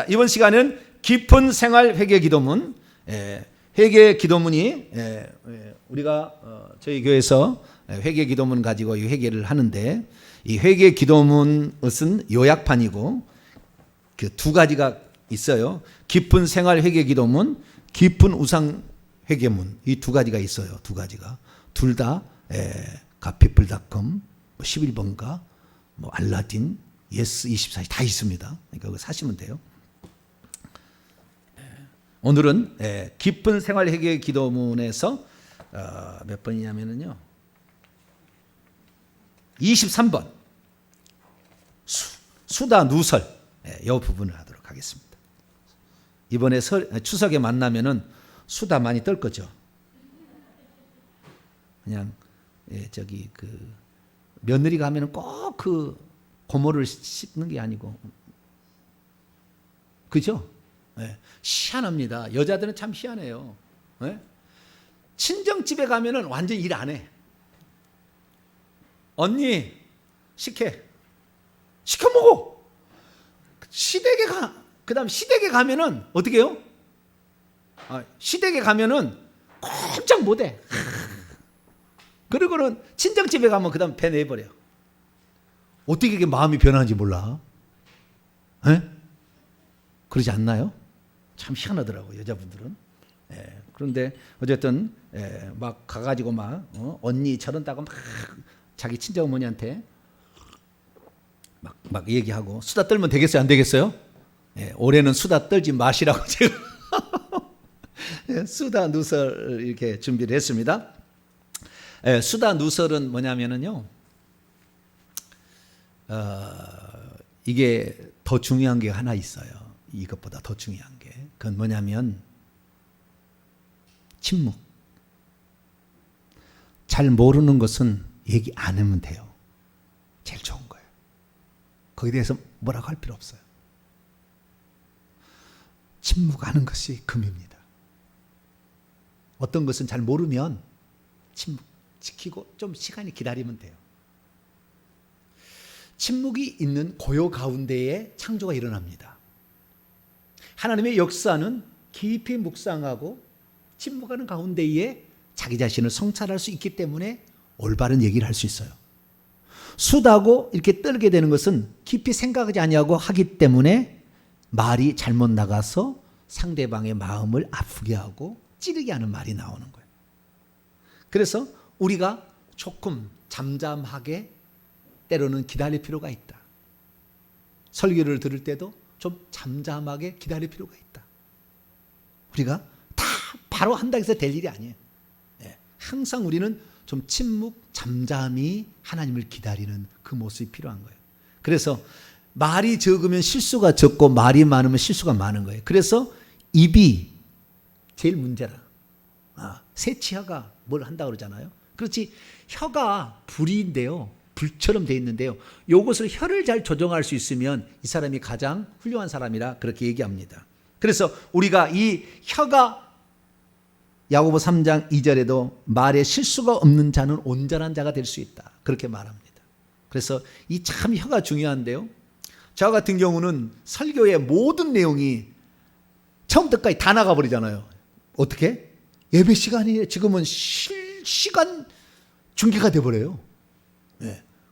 자, 이번 시간은 깊은 생활 회개 기도문. 예, 회개 기도문이 예, 예, 우리가 어, 저희 교회에서 회개 기도문 가지고 이 회개를 하는데 이 회개 기도문은 요약판이고 그 두 가지가 있어요. 깊은 생활 회개 기도문, 깊은 우상 회개문 이 두 가지가 있어요. 두 가지가 둘다 가피플닷컴 11번가 뭐 알라딘 예스 24시 다 있습니다. 그러니까 그거 사시면 돼요. 예. 오늘은 예, 깊은 생활 회개 기도문에서 어, 몇 번이냐면은요. 23번 수, 수다 누설 예, 이 부분을 하도록 하겠습니다. 이번에 설, 추석에 만나면은 수다 많이 떨 거죠. 그냥 예, 저기 그 며느리 가면은 꼭 그 고모를 씹는 게 아니고 그죠? 예, 희한합니다. 여자들은 참 희한해요. 예? 친정집에 가면은 완전 일 안 해. 언니 식혜 시켜 먹어. 시댁에 가 그다음 시댁에 가면은 어떻게 해요? 아, 시댁에 가면은 꼼짝 못 해. 그리고는 친정집에 가면 그다음 배 내버려. 어떻게 이게 마음이 변하는지 몰라. 에? 그러지 않나요? 참 희한하더라고 여자분들은. 예, 그런데 어쨌든 예, 막 가가지고 막 어, 언니 저런다고 막 자기 친정 어머니한테 막, 막 얘기하고 수다 떨면 되겠어요? 안 되겠어요? 예, 올해는 수다 떨지 마시라고 제가 예, 수다 누설 이렇게 준비를 했습니다. 예, 수다 누설은 뭐냐면은요. 어, 이게 더 중요한 게 하나 있어요. 이것보다 더 중요한 게. 그건 뭐냐면 침묵. 잘 모르는 것은 얘기 안 하면 돼요. 제일 좋은 거예요. 거기에 대해서 뭐라고 할 필요 없어요. 침묵하는 것이 금입니다. 어떤 것은 잘 모르면 침묵 지키고 좀 시간이 기다리면 돼요. 침묵이 있는 고요 가운데에 창조가 일어납니다. 하나님의 역사는 깊이 묵상하고 침묵하는 가운데에 자기 자신을 성찰할 수 있기 때문에 올바른 얘기를 할 수 있어요. 수다고 이렇게 떨게 되는 것은 깊이 생각하지 아니하고 하기 때문에 말이 잘못 나가서 상대방의 마음을 아프게 하고 찌르게 하는 말이 나오는 거예요. 그래서 우리가 조금 잠잠하게 때로는 기다릴 필요가 있다. 설교를 들을 때도 좀 잠잠하게 기다릴 필요가 있다. 우리가 다 바로 한다고 해서 될 일이 아니에요. 예, 항상 우리는 좀 침묵, 잠잠히 하나님을 기다리는 그 모습이 필요한 거예요. 그래서 말이 적으면 실수가 적고 말이 많으면 실수가 많은 거예요. 그래서 입이 제일 문제라. 아, 새치혀가 뭘 한다 그러잖아요. 그렇지 혀가 불인데요. 불처럼 돼 있는데요. 요것을 혀를 잘 조정할 수 있으면 이 사람이 가장 훌륭한 사람이라 그렇게 얘기합니다. 그래서 우리가 이 혀가 야고보 3장 2절에도 말에 실수가 없는 자는 온전한 자가 될 수 있다. 그렇게 말합니다. 그래서 이 참 혀가 중요한데요. 저 같은 경우는 설교의 모든 내용이 처음부터까지 다 나가버리잖아요. 어떻게? 예배 시간이 지금은 실시간 중계가 돼버려요.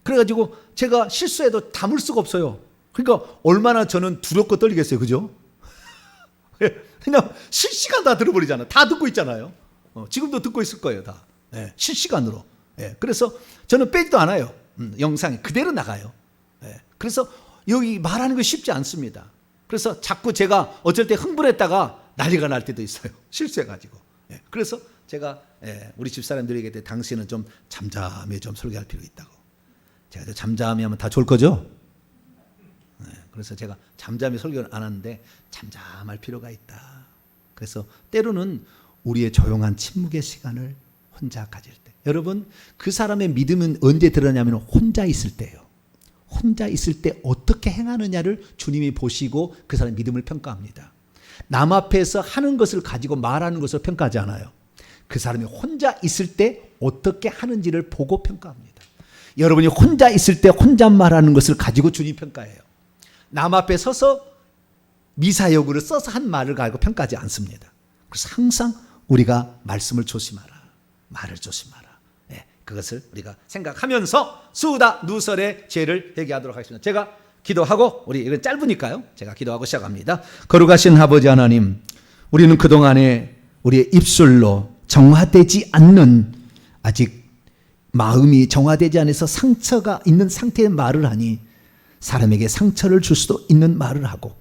네. 그래가지고 제가 실수해도 담을 수가 없어요. 그러니까 얼마나 저는 두렵고 떨리겠어요. 그죠? 그냥 실시간 다 들어버리잖아. 다 듣고 있잖아요. 어, 지금도 듣고 있을 거예요. 다. 네. 실시간으로. 네. 그래서 저는 빼지도 않아요. 음, 영상이 그대로 나가요. 네. 그래서 여기 말하는 거 쉽지 않습니다. 그래서 자꾸 제가 어쩔 때 흥분했다가 난리가 날 때도 있어요. 실수해가지고. 예, 그래서 제가 예, 우리 집사람들에게 당신은 좀 잠잠히 좀 설교할 필요 있다고. 제가 잠잠히 하면 다 좋을 거죠? 예, 그래서 제가 잠잠히 설교를 안 하는데 잠잠할 필요가 있다. 그래서 때로는 우리의 조용한 침묵의 시간을 혼자 가질 때. 여러분, 그 사람의 믿음은 언제 드러나냐면 혼자 있을 때예요. 혼자 있을 때 어떻게 행하느냐를 주님이 보시고 그 사람의 믿음을 평가합니다. 남 앞에서 하는 것을 가지고 말하는 것을 평가하지 않아요. 그 사람이 혼자 있을 때 어떻게 하는지를 보고 평가합니다. 여러분이 혼자 있을 때 혼잣말하는 것을 가지고 주님 평가해요. 남 앞에 서서 미사역으로 써서 한 말을 가지고 평가하지 않습니다. 그래서 항상 우리가 말씀을 조심하라. 말을 조심하라. 예, 그것을 우리가 생각하면서 수다 누설의 죄를 회개하도록 하겠습니다. 제가 기도하고 우리 이건 짧으니까요. 제가 기도하고 시작합니다. 거룩하신 아버지 하나님, 우리는 그동안에 우리의 입술로 정화되지 않는 아직 마음이 정화되지 않아서 상처가 있는 상태의 말을 하니 사람에게 상처를 줄 수도 있는 말을 하고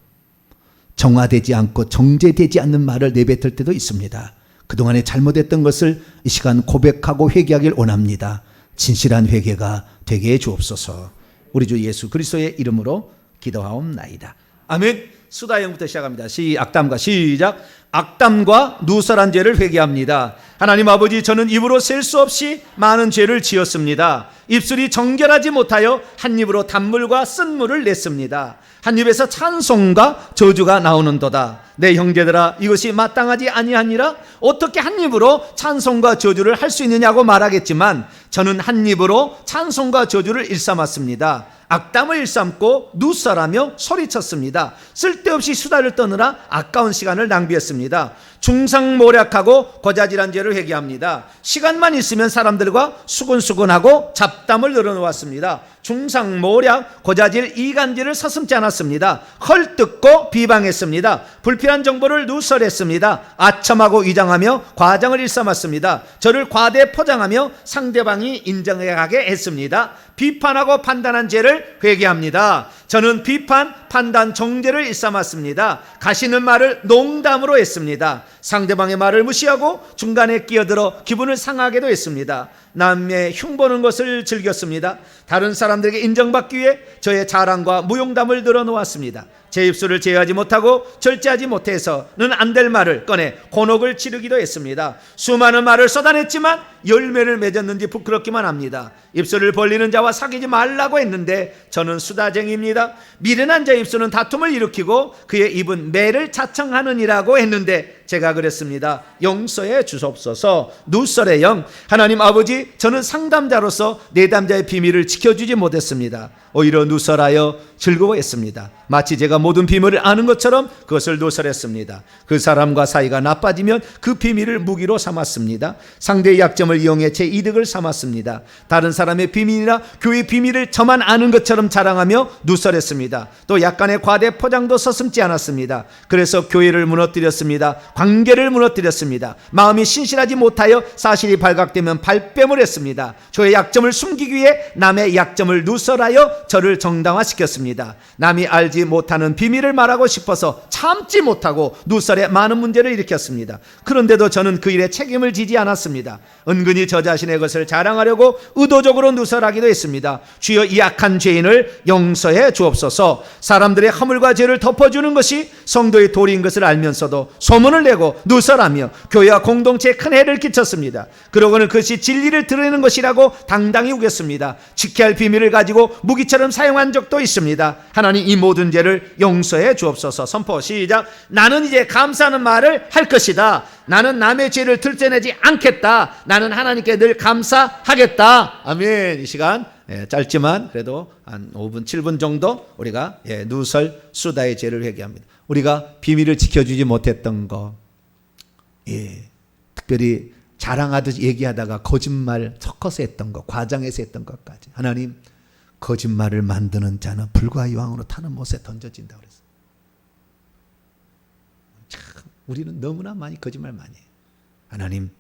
정화되지 않고 정제되지 않는 말을 내뱉을 때도 있습니다. 그동안에 잘못했던 것을 이 시간 고백하고 회개하길 원합니다. 진실한 회개가 되게 해 주옵소서. 우리 주 예수 그리스도의 이름으로 기도하옵나이다. 아멘. 수다형부터 시작합니다. 시 악담과 시작. 악담과 누설한 죄를 회개합니다. 하나님 아버지 저는 입으로 셀 수 없이 많은 죄를 지었습니다. 입술이 정결하지 못하여 한 입으로 단물과 쓴물을 냈습니다. 한 입에서 찬송과 저주가 나오는도다. 내 형제들아 이것이 마땅하지 아니하니라 어떻게 한 입으로 찬송과 저주를 할 수 있느냐고 말하겠지만 저는 한 입으로 찬송과 저주를 일삼았습니다. 악담을 일삼고 누설하며 소리쳤습니다. 쓸데없이 수다를 떠느라 아까운 시간을 낭비했습니다. 중상모략하고 거자질한 죄를 회개합니다. 시간만 있으면 사람들과 수근수근하고 잡담을 늘어놓았습니다. 중상모략, 고자질, 이간질을 서슴지 않았습니다. 헐뜯고 비방했습니다. 불필요한 정보를 누설했습니다. 아첨하고 위장하며 과장을 일삼았습니다. 저를 과대 포장하며 상대방 이 인정하게 했습니다. 비판하고 판단한 죄를 회개합니다. 저는 비판, 판단, 정죄를 일삼았습니다. 가시는 말을 농담으로 했습니다. 상대방의 말을 무시하고 중간에 끼어들어 기분을 상하게도 했습니다. 남의 흉보는 것을 즐겼습니다. 다른 사람들에게 인정받기 위해 저의 자랑과 무용담을 늘어놓았습니다. 제 입술을 제어하지 못하고 절제하지 못해서는 안 될 말을 꺼내 곤혹을 치르기도 했습니다. 수많은 말을 쏟아냈지만 열매를 맺었는지 부끄럽기만 합니다. 입술을 벌리는 자와 사귀지 말라고 했는데 저는 수다쟁이입니다. 미련한 자 입술은 다툼을 일으키고 그의 입은 매를 자청하느니라고 했는데 제가 그랬습니다. 용서해 주옵소서. 누설의 영 하나님 아버지 저는 상담자로서 내담자의 비밀을 지켜주지 못했습니다. 오히려 누설하여 즐거워했습니다. 마치 제가 모든 비밀을 아는 것처럼 그것을 누설했습니다. 그 사람과 사이가 나빠지면 그 비밀을 무기로 삼았습니다. 상대의 약점을 이용해 제 이득을 삼았습니다. 다른 사람의 비밀이나 교회 비밀을 저만 아는 것처럼 자랑하며 누설했습니다. 또 약간의 과대 포장도 서슴지 않았습니다. 그래서 교회를 무너뜨렸습니다. 관계를 무너뜨렸습니다. 마음이 신실하지 못하여 사실이 발각되면 발뺌을 했습니다. 저의 약점을 숨기기 위해 남의 약점을 누설하여 저를 정당화시켰습니다. 남이 알지 못하는 비밀을 말하고 싶어서 참지 못하고 누설에 많은 문제를 일으켰습니다. 그런데도 저는 그 일에 책임을 지지 않았습니다. 은근히 저 자신의 것을 자랑하려고 의도적으로 누설하기도 했습니다. 주여 이 악한 죄인을 용서해 주옵소서. 사람들의 허물과 죄를 덮어주는 것이 성도의 도리인 것을 알면서도 소문을 내고 누설하며 교회와 공동체에 큰 해를 끼쳤습니다. 그러고는 그것이 진리를 드러내는 것이라고 당당히 우겼습니다. 지켜야 할 비밀을 가지고 무기처럼 사용한 적도 있습니다. 하나님 이 모든 죄를 용서해 주옵소서. 선포 시작. 나는 이제 감사하는 말을 할 것이다. 나는 남의 죄를 들춰내지 않겠다. 나는 하나님께 늘 감사하겠다. 아멘. 이 시간 예, 짧지만 그래도 한 5분, 7분 정도 우리가 예, 누설 수다의 죄를 회개합니다. 우리가 비밀을 지켜주지 못했던 거, 예, 특별히 자랑하듯 얘기하다가 거짓말 섞어서 했던 거, 과장해서 했던 것까지 하나님 거짓말을 만드는 자는 불과 이왕으로 타는 못에 던져진다 그랬어. 참 우리는 너무나 많이 거짓말 많이 해요. 하나님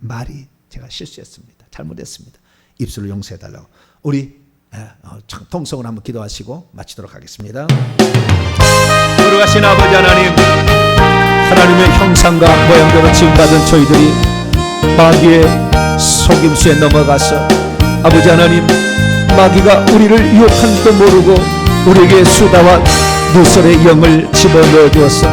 말이 제가 실수했습니다. 잘못했습니다. 입술을 용서해 달라고. 우리 통성을 한번 기도하시고 마치도록 하겠습니다. 거룩하신 아버지 하나님, 하나님의 형상과 모양대로 지음받은 저희들이 마귀의 속임수에 넘어가서 아버지 하나님 마귀가 우리를 유혹한지도 모르고 우리에게 수다와 누설의 영을 집어넣어 주었어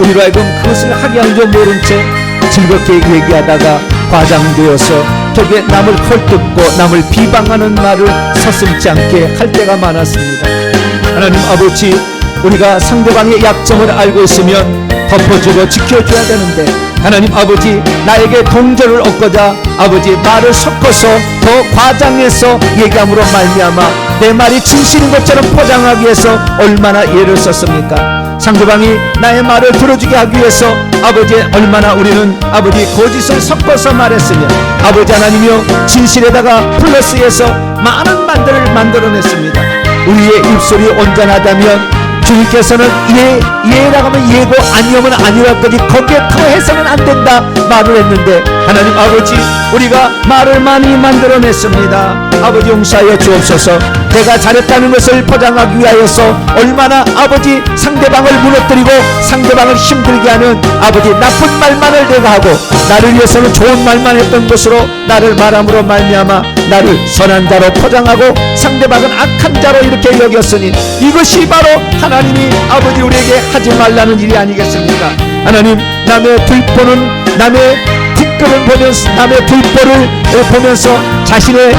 우리로 하여금 그것을 하게 한줄 모른 채 즐겁게 얘기하다가 과장되어서 저게 남을 헐뜯고 남을 비방하는 말을 서슴지 않게 할 때가 많았습니다. 하나님 아버지 우리가 상대방의 약점을 알고 있으면 덮어주고 지켜줘야 되는데 하나님 아버지 나에게 동조를 얻고자 아버지 말을 섞어서 더 과장해서 얘기함으로 말미암아 내 말이 진실인 것처럼 포장하기 위해서 얼마나 예를 썼습니까 상대방이 나의 말을 들어주게 하기 위해서 아버지 얼마나 우리는 아버지 거짓을 섞어서 말했으며 아버지 하나님이여 진실에다가 플러스해서 많은 말들을 만들어냈습니다. 우리의 입술이 온전하다면 주님께서는 예, 예라고 하면 예고 아니오면 아니라까지 거기에 더 해서는 안 된다 말을 했는데 하나님 아버지 우리가 말을 많이 만들어냈습니다. 아버지 용서하여 주옵소서. 내가 잘했다는 것을 포장하기 위하여서 얼마나 아버지 상대방을 무너뜨리고 상대방을 힘들게 하는 아버지 나쁜 말만을 내가 하고 나를 위해서는 좋은 말만 했던 것으로 나를 말함으로 말미암아 나를 선한 자로 포장하고 상대방은 악한 자로 이렇게 여겼으니 이것이 바로 하나님이 아버지 우리에게 하지 말라는 일이 아니겠습니까? 하나님 남의 불보는 남의 뒷급을 보면서 남의 불보를 보면서 자신의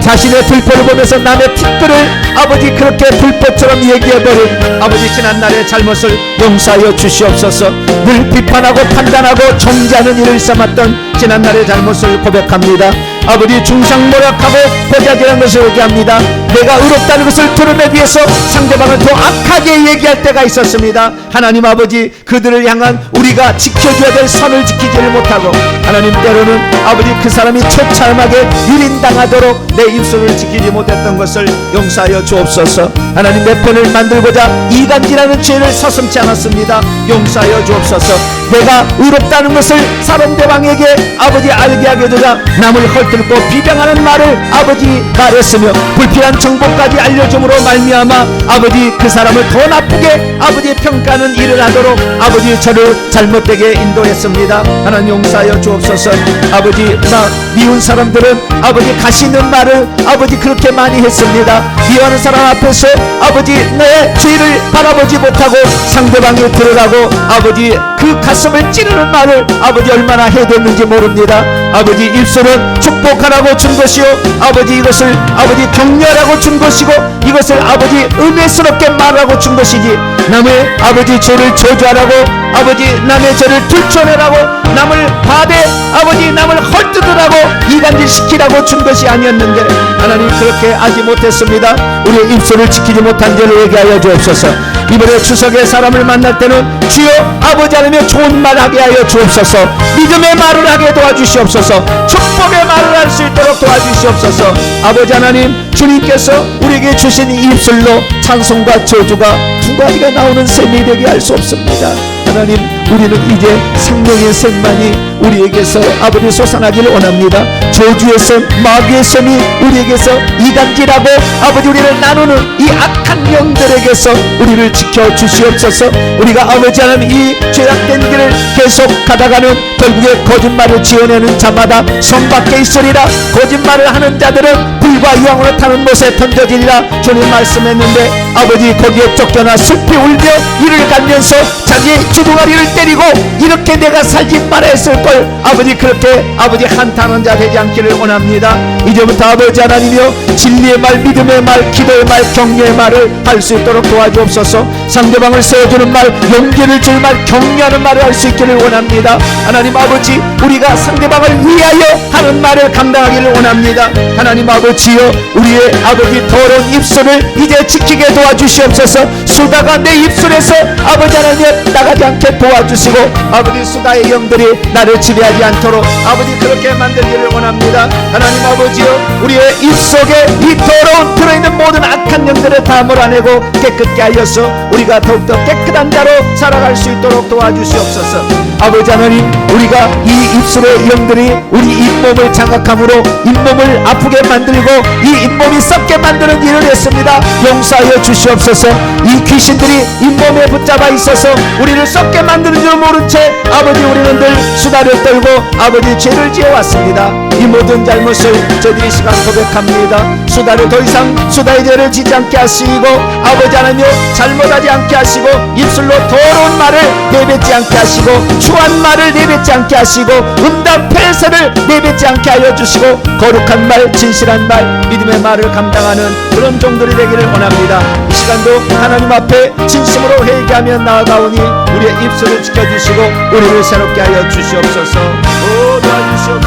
자신의 불법을 보면서 남의 티끌을 아버지 그렇게 불법처럼 얘기해버린 아버지 지난 날의 잘못을 용서하여 주시옵소서. 늘 비판하고 판단하고 정지하는 일을 삼았던 지난 날의 잘못을 고백합니다 아버지 중상모략하고 보자기라는 것을 얘기합니다. 내가 의롭다는 것을 드러내기 위해서 상대방을 더 악하게 얘기할 때가 있었습니다. 하나님 아버지 그들을 향한 우리가 지켜줘야 될 선을 지키지를 못하고 하나님 때로는 아버지 그 사람이 처참하게 유린당하도록 내 입술을 지키지 못했던 것을 용서하여 주옵소서. 하나님 내 편을 만들고자 이간질하는 죄를 서슴지 않았습니다. 용서하여 주옵소서. 내가 의롭다는 것을 상대방에게 아버지 알게 하게 되자 남을 헐뜯 고 비방하는 말을 아버지 말했으며 불필요한 정보까지 알려줌으로 말미암아 아버지 그 사람을 더 나쁘게 아버지 평가하는 일을 하도록 아버지 저를 잘못되게 인도했습니다. 하나님 용서하여 주옵소서. 아버지 나 미운 사람들은 아버지 가시는 말을 아버지 그렇게 많이 했습니다. 미워하는 사람 앞에서 아버지 내 죄를 바라보지 못하고 상대방이 들어가고 아버지 그 가슴을 찌르는 말을 아버지 얼마나 해댔는지 모릅니다. 아버지 입술은 축복하라고 준 것이요. 아버지 이것을 아버지 격려하라고 준 것이고 이것을 아버지 은혜스럽게 말하고 준 것이지. 남의 아버지 죄를 저주하라고 아버지 남의 죄를 들춰내라고 남을 바대 아버지 남을 헐뜯으라고 이간질 시키라고 준 것이 아니었는데 하나님 그렇게 하지 못했습니다. 우리의 입술을 지키지 못한 죄를 얘기하여 주옵소서. 이번에 추석에 사람을 만날 때는 주여 아버지 하 나며 좋은 말 하게 하여 주옵소서. 믿음의 말을 하게 도와주시옵소서. 축복의 말을 할 수 있도록 도와주시옵소서. 아버지 하나님 주님께서 우리에게 주신 이 입술로 찬송과 저주가 두 가지가 나오는 셈이 되게 할 수 없습니다. 하나님 우리는 이제 생명의 셈만이 우리에게서 아버지 솟아나기를 원합니다. 저주의 셈 마귀의 셈이 우리에게서 이단질하고 아버지 우리를 나누는 이 악한 영들에게서 우리를 지켜 주시옵소서. 우리가 아버지 하나님 이 죄악된 길을 계속 가다가는 결국에 거짓말을 지어내는 자마다 성 밖에 있으리라. 거짓말을 하는 자들은 불과 유황으로 타는 못에 던져지리라. 주님 말씀했는데 아버지 거기에 쫓겨나 슬피 울며 이를 갈면서 자기의 주둥아리를 때리고 이렇게 내가 살지 말아했을 걸 아버지 그렇게 아버지 한탄한 자 되지 않기를 원합니다. 이제부터 아버지 하나님이여 진리의 말 믿음의 말 기도의 말 격려의 말을 할 수 있도록 도와주옵소서. 상대방을 세워주는 말 용기를 줄 말 격려하는 말을 할 수 있기를 원합니다. 하나님 아버지 우리가 상대방을 위하여 하는 말을 감당하기를 원합니다. 하나님 아버지여 우리의 아버지 더러운 입술을 이제 지키게 도와주시옵소서. 수다가 내 입술에서 아버지 하나님 나가지 않게 도와주시고 아버지 수다의 영들이 나를 지배하지 않도록 아버지 그렇게 만들기를 원합니다. 하나님 아버지여 우리의 입속에 이 더러운 들어있는 모든 악한 영들을 다 몰아내고 깨끗게 하여서 우리가 더욱더 깨끗한 자로 살아갈 수 있도록 도와주시옵소서. 아버지 하나님 우리가 이 입술의 영들이 우리 잇몸을 장악함으로 잇몸을 아프게 만들고 이 잇몸이 썩게 만드는 일을 했습니다. 용서하여 주시옵소서. 이 귀신들이 잇몸에 붙잡아 있어서 우리를 썩게 만드는 줄 모른 채 아버지 우리는 늘 수다를 떨고 아버지 죄를 지어왔습니다 이 모든 잘못을 저들이 시간 고백합니다. 수다를 더 이상 수다의 죄를 지지 않게 하시고 아버지 하나님 잘못하지 않게 하시고 입술로 더러운 말을 내뱉지 않게 하시고 추한 말을 내뱉지 않게 하시고 음담 폐쇄를 내뱉지 않게 하여 주시고 거룩한 말 진실한 말 믿음의 말을 감당하는 그런 종들이 되기를 원합니다. 이 시간도 하나님 앞에 진심으로 회개하며 나아가오니 우리의 입술을 지켜주시고 우리를 새롭게 하여 주시옵소서. 오 도와주시옵소서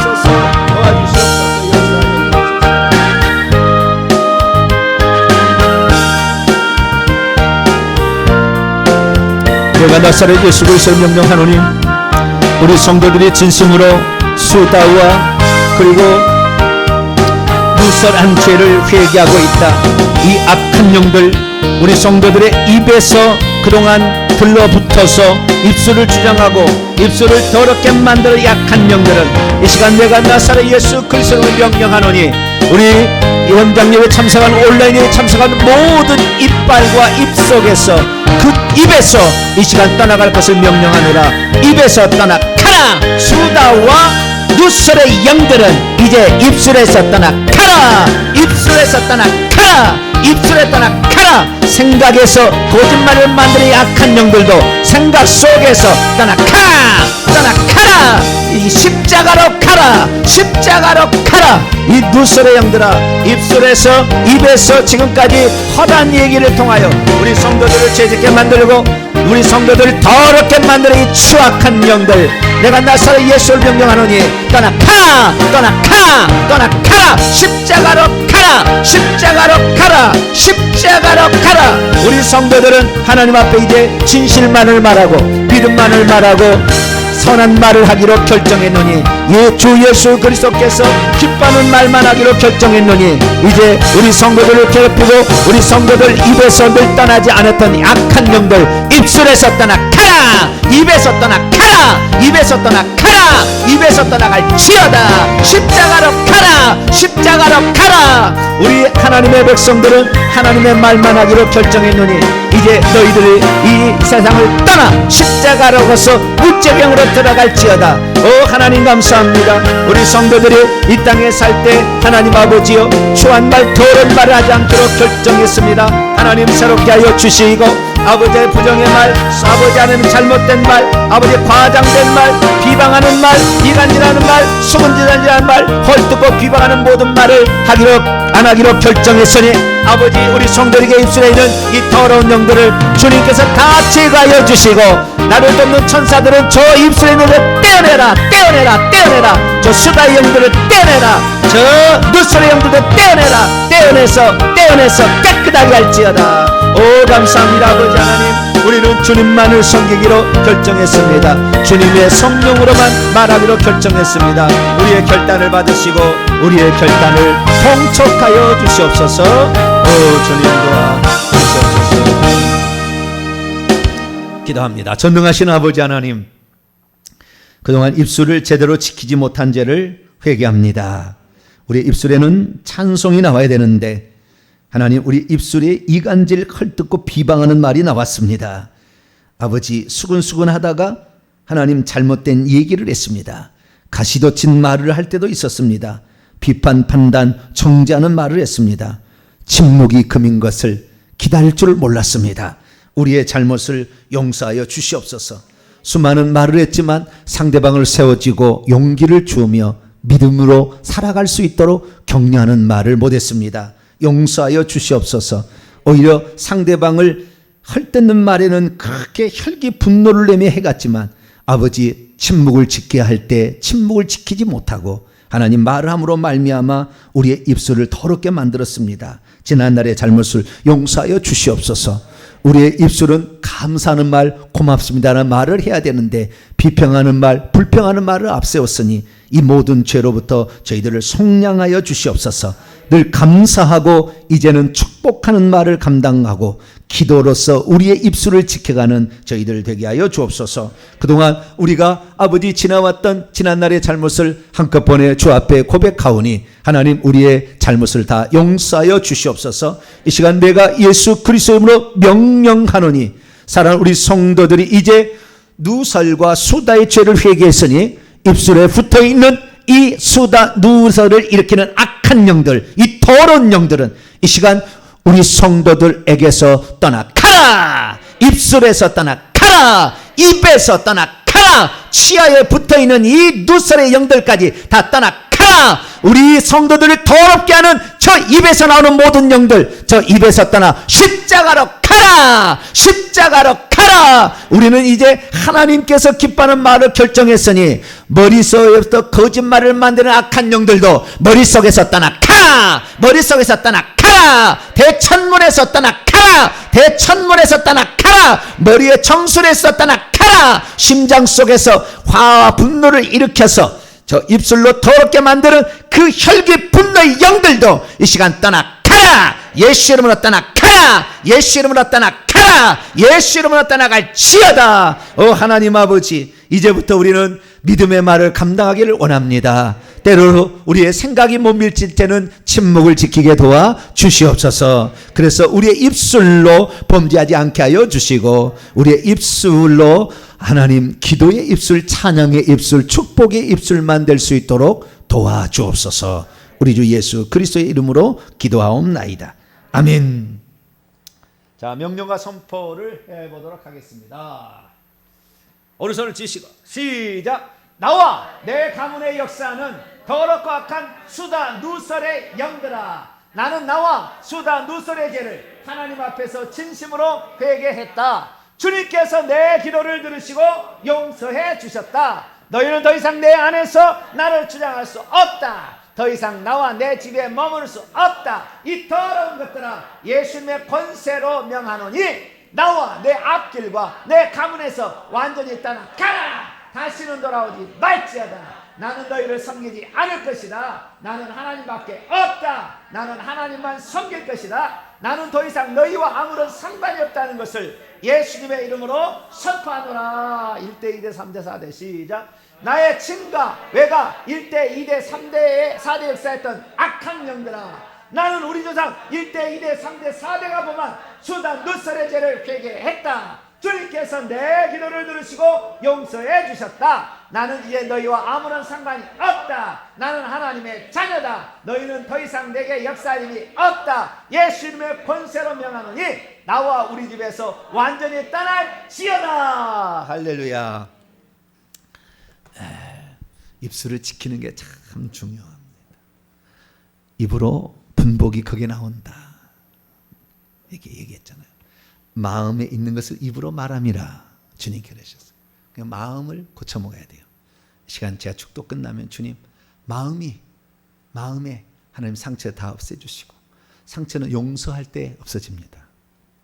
내가 나사렛 예수 그리스도를 명령하노니 우리 성도들이 진심으로 수다와 그리고 누설한 죄를 회개하고 있다. 이 악한 영들 우리 성도들의 입에서 그동안 들러붙어서 입술을 주장하고 입술을 더럽게 만들어 약한 영들은 이 시간 내가 나사렛 예수 그리스도를 명령하노니 우리 이 원장님에 참석한 온라인에 참석한 모든 이빨과 입 속에서 그 입에서 이 시간 떠나갈 것을 명령하노라. 입에서 떠나가라. 수다와 누설의 영들은 이제 입술에서 떠나가라. 입술에서 떠나가라. 입술에 떠나가라. 생각에서 거짓말을 만드는 약한 영들도 생각 속에서 떠나가라. 떠나가라. 이 십자가로 가라 십자가로 가라 이 누설의 영들아 입술에서 입에서 지금까지 허단 얘기를 통하여 우리 성도들을 죄짓게 만들고 우리 성도들을 더럽게 만드는 이 추악한 영들 내가 나사렛 예수를 명령하노니 떠나가라 떠나가라 떠나가라 십자가로 가라 십자가로 가라 십자가로 가라 우리 성도들은 하나님 앞에 이제 진실만을 말하고 믿음만을 말하고 선한 말을 하기로 결정했노니 예 주 예수 그리스도께서 기뻐하는 말만 하기로 결정했노니 이제 우리 성도들을 괴롭히고 우리 성도들 입에서 늘 떠나지 않았던 악한 영들 입술에서 떠나 가라! 입에서 떠나 가라! 입에서 떠나 가라! 입에서 떠나갈 지어다! 십자가로 가라! 십자가로 가라! 우리 하나님의 백성들은 하나님의 말만 하기로 결정했노니 이제 너희들이 이 세상을 떠나 십자가로 가서 육제병으로 들어갈지어다. 오 하나님 감사합니다. 우리 성도들이 이 땅에 살 때 하나님 아버지여 추한 말 더러운 말을 하지 않도록 결정했습니다. 하나님 새롭게 하여 주시고 아버지의 부정의 말 아버지 하나님 잘못된 말 아버지 과장된 말 비방하는 말 이간질하는 말 수근질하는 말 헐 뜯고 비방하는 모든 말을 하기로 안 하기로 결정했으니 아버지 우리 성도에게 입술에 있는 이 더러운 영들을 주님께서 다 제거하여 주시고 나를 돕는 천사들은 저 입술에 있는 걸 떼어내라 떼어내라 떼어내라. 저 수다의 영들을 떼어내라. 저 누설의 영들도 떼어내라. 떼어내서 떼어내서 깨끗하게 할지어다 오 감사합니다 아버지 하나님. 우리는 주님만을 섬기기로 결정했습니다. 주님의 성령으로만 말하기로 결정했습니다. 우리의 결단을 받으시고 우리의 결단을 통촉하여 주시옵소서. 오 주님 도와 주시옵소서. 기도합니다. 전능하신 아버지 하나님 그동안 입술을 제대로 지키지 못한 죄를 회개합니다. 우리 입술에는 찬송이 나와야 되는데 하나님 우리 입술에 이간질 헐뜯고 비방하는 말이 나왔습니다. 아버지 수근수근 하다가 하나님 잘못된 얘기를 했습니다. 가시돋친 말을 할 때도 있었습니다. 비판, 판단, 정죄하는 말을 했습니다. 침묵이 금인 것을 기다릴 줄 몰랐습니다. 우리의 잘못을 용서하여 주시옵소서. 수많은 말을 했지만 상대방을 세워지고 용기를 주며 믿음으로 살아갈 수 있도록 격려하는 말을 못했습니다. 용서하여 주시옵소서. 오히려 상대방을 헐뜯는 말에는 그렇게 혈기 분노를 내며 해갔지만 아버지 침묵을 지켜야 할 때 침묵을 지키지 못하고 하나님 말함으로 말미암아 우리의 입술을 더럽게 만들었습니다. 지난날의 잘못을 용서하여 주시옵소서. 우리의 입술은 감사하는 말, 고맙습니다라는 말을 해야 되는데 비평하는 말, 불평하는 말을 앞세웠으니 이 모든 죄로부터 저희들을 속량하여 주시옵소서. 늘 감사하고 이제는 축복하는 말을 감당하고 기도로서 우리의 입술을 지켜가는 저희들 되게 하여 주옵소서. 그동안 우리가 아버지 지나왔던 지난날의 잘못을 한꺼번에 주 앞에 고백하오니 하나님 우리의 잘못을 다 용서하여 주시옵소서. 이 시간 내가 예수 그리스도 이름으로 명령하노니 사랑 우리 성도들이 이제 누설과 수다의 죄를 회개했으니 입술에 붙어 있는 이 수다 누설을 일으키는 악한 영들, 이 더러운 영들은 이 시간 우리 성도들에게서 떠나가라! 입술에서 떠나가라! 입에서 떠나가라! 치아에 붙어 있는 이 누설의 영들까지 다 떠나가라! 우리 성도들을 더럽게 하는 저 입에서 나오는 모든 영들, 저 입에서 떠나 십자가로 가라! 십자가로 가라! 우리는 이제 하나님께서 기뻐하는 말을 결정했으니 머릿속에서 거짓말을 만드는 악한 영들도 머릿속에서 떠나 가라! 머릿속에서 떠나 가라! 대천문에서 떠나 가라! 가라 대천문에서 떠나 가라 머리에 정수를 써 떠나 가라 심장 속에서 화와 분노를 일으켜서 저 입술로 더럽게 만드는 그 혈기 분노의 영들도 이 시간 떠나가라! 예수 이름으로 떠나가라! 예수 이름으로 떠나가라! 예수 이름으로 떠나갈 지어다! 오 하나님 아버지 이제부터 우리는 믿음의 말을 감당하기를 원합니다 때로 우리의 생각이 못 밀칠 때는 침묵을 지키게 도와 주시옵소서. 그래서 우리의 입술로 범죄하지 않게 하여 주시고 우리의 입술로 하나님 기도의 입술 찬양의 입술 축복의 입술만 될 수 있도록 도와 주옵소서. 우리 주 예수 그리스도의 이름으로 기도하옵나이다. 아멘. 자 명령과 선포를 해 보도록 하겠습니다. 오른손을 쥐시고 시작. 나와 내 가문의 역사는 더럽고 악한 수다 누설의 영들아 나는 나와 수다 누설의 죄를 하나님 앞에서 진심으로 회개했다. 주님께서 내 기도를 들으시고 용서해 주셨다. 너희는 더 이상 내 안에서 나를 주장할 수 없다. 더 이상 나와 내 집에 머무를 수 없다. 이 더러운 것들아 예수님의 권세로 명하노니 나와 내 앞길과 내 가문에서 완전히 떠나 가라. 다시는 돌아오지 말지어다 나는 너희를 섬기지 않을 것이다. 나는 하나님밖에 없다. 나는 하나님만 섬길 것이다. 나는 더 이상 너희와 아무런 상관이 없다는 것을 예수님의 이름으로 선포하노라. 1대 2대 3대 4대 시작. 나의 친가 외가 1대 2대 3대 4대 역사했던 악한 영들아 나는 우리 조상 1대 2대 3대 4대가 범한 수단 누설의 죄를 회개했다 주님께서 내 기도를 들으시고 용서해 주셨다. 나는 이제 너희와 아무런 상관이 없다. 나는 하나님의 자녀다. 너희는 더 이상 내게 역사님이 없다. 예수님의 권세로 명하노니 나와 우리 집에서 완전히 떠날 지어다. 할렐루야. 입술을 지키는 게 참 중요합니다. 입으로 분복이 크게 나온다. 이렇게 얘기했잖아요. 마음에 있는 것을 입으로 말함이라 주님께 그러셨어요. 마음을 고쳐 먹어야 돼요. 시간 제가 축도 끝나면 주님 마음이 마음에 하나님 상처 다 없애 주시고 상처는 용서할 때 없어집니다.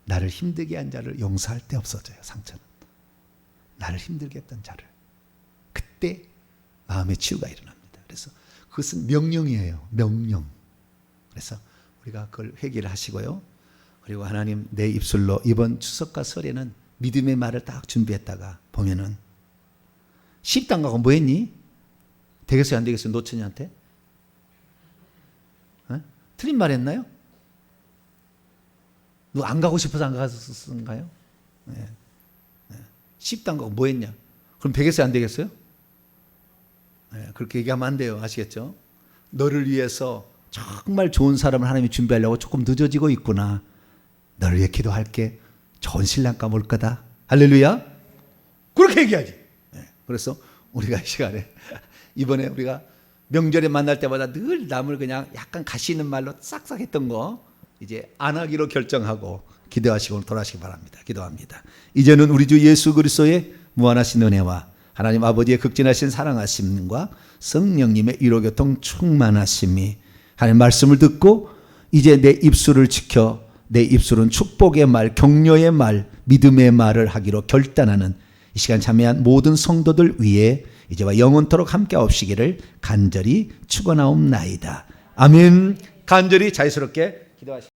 나를 힘들게 한 자를 용서할 때 없어져요. 상처는 나를 힘들게 했던 자를 그때 마음의 치유가 일어납니다. 그래서 그것은 명령이에요. 명령. 그래서 우리가 그걸 회개를 하시고요. 그리고 하나님 내 입술로 이번 추석과 설에는 믿음의 말을 딱 준비했다가 보면은 십당 가고 뭐 했니? 되겠어요 안 되겠어요 노천이한테? 어? 틀린 말 했나요? 너 안 가고 싶어서 안 갔었는가요? 네. 네. 십당 가고 뭐 했냐? 그럼 되겠어요 안 되겠어요? 네, 그렇게 얘기하면 안 돼요 아시겠죠? 너를 위해서 정말 좋은 사람을 하나님이 준비하려고 조금 늦어지고 있구나. 너를 위해 기도할게. 좋은 신랑감 올 거다. 할렐루야. 그렇게 얘기하지. 네. 그래서 우리가 이 시간에 이번에 우리가 명절에 만날 때마다 늘 남을 그냥 약간 가시 있는 말로 싹싹 했던 거 이제 안 하기로 결정하고 기도하시고 돌아가시기 바랍니다. 기도합니다. 이제는 우리 주 예수 그리스도의 무한하신 은혜와 하나님 아버지의 극진하신 사랑하심과 성령님의 위로교통 충만하심이 하나님 말씀을 듣고 이제 내 입술을 지켜 내 입술은 축복의 말, 격려의 말, 믿음의 말을 하기로 결단하는 이 시간 참여한 모든 성도들 위해 이제와 영원토록 함께 없시기를 간절히 축원하옵나이다. 아멘. 간절히 자유스럽게 기도하시.